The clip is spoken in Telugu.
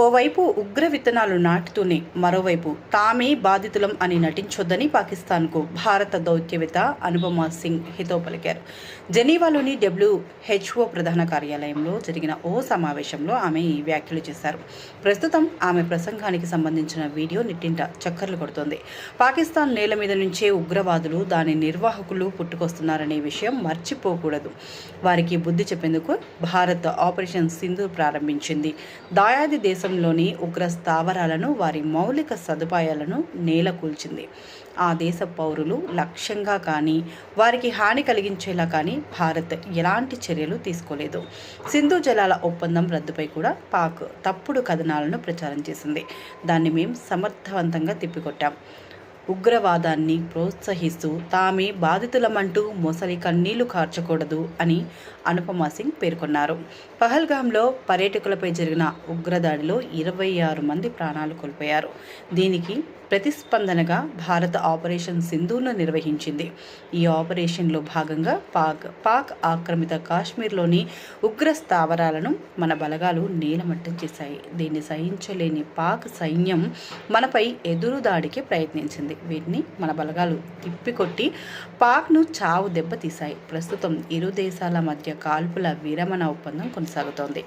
ఓవైపు ఉగ్ర విత్తనాలు నాటుతూనే మరోవైపు తామే బాధితులం అని నటించొద్దని పాకిస్తాన్కు భారత దౌత్యవేత్త అనుపమ సింగ్ హితో పలికారు. జెనీవాలోని డబ్ల్యూహెచ్ఓ ప్రధాన కార్యాలయంలో జరిగిన ఓ సమావేశంలో ఆమె ఈ వ్యాఖ్యలు చేశారు. ప్రస్తుతం ఆమె ప్రసంగానికి సంబంధించిన వీడియో నిట్టింట చక్కర్లు కొడుతోంది. పాకిస్తాన్ నేల మీద నుంచే ఉగ్రవాదులు దాని నిర్వాహకులు పుట్టుకొస్తున్నారనే విషయం మర్చిపోకూడదు. వారికి బుద్ధి చెప్పేందుకు భారత్ ఆపరేషన్ సింధు ప్రారంభించింది. దాయాది దేశంలోని ఉగ్ర స్థావరాలను వారి మౌలిక సదుపాయాలను నేలకూల్చింది ఆ దేశ పౌరులు లక్ష్యంగా కానీ వారికి హాని కలిగించేలా కానీ భారత్ ఎలాంటి చర్యలు తీసుకోలేదు. సింధు జలాల ఒప్పందం రద్దుపై కూడా పాక్ తప్పుడు కథనాలను ప్రచారం చేసింది. దాన్ని మేము సమర్థవంతంగా తిప్పికొట్టాం. ఉగ్రవాదాన్ని ప్రోత్సహిస్తూ తామే బాధితులమంటూ మొసలి కన్నీళ్ళు కార్చకూడదు అని అనుపమ సింగ్ పేర్కొన్నారు. పహల్గాంలో పర్యాటకులపై జరిగిన ఉగ్రదాడిలో ఇరవై ఆరు మంది ప్రాణాలు కోల్పోయారు. దీనికి ప్రతిస్పందనగా భారత ఆపరేషన్ సింధూను నిర్వహించింది. ఈ ఆపరేషన్లో భాగంగా పాక్ పాక్ ఆక్రమిత కాశ్మీర్లోని ఉగ్ర స్థావరాలను మన బలగాలు నేలమట్టం చేశాయి. దీన్ని సహించలేని పాక్ సైన్యం మనపై ఎదురుదాడికి ప్రయత్నించింది. వీటిని మన బలగాలు తిప్పికొట్టి పాక్ను చావు దెబ్బతీశాయి. ప్రస్తుతం ఇరు దేశాల మధ్య కాల్పుల విరమణ ఒప్పందం కొనసాగుతోంది.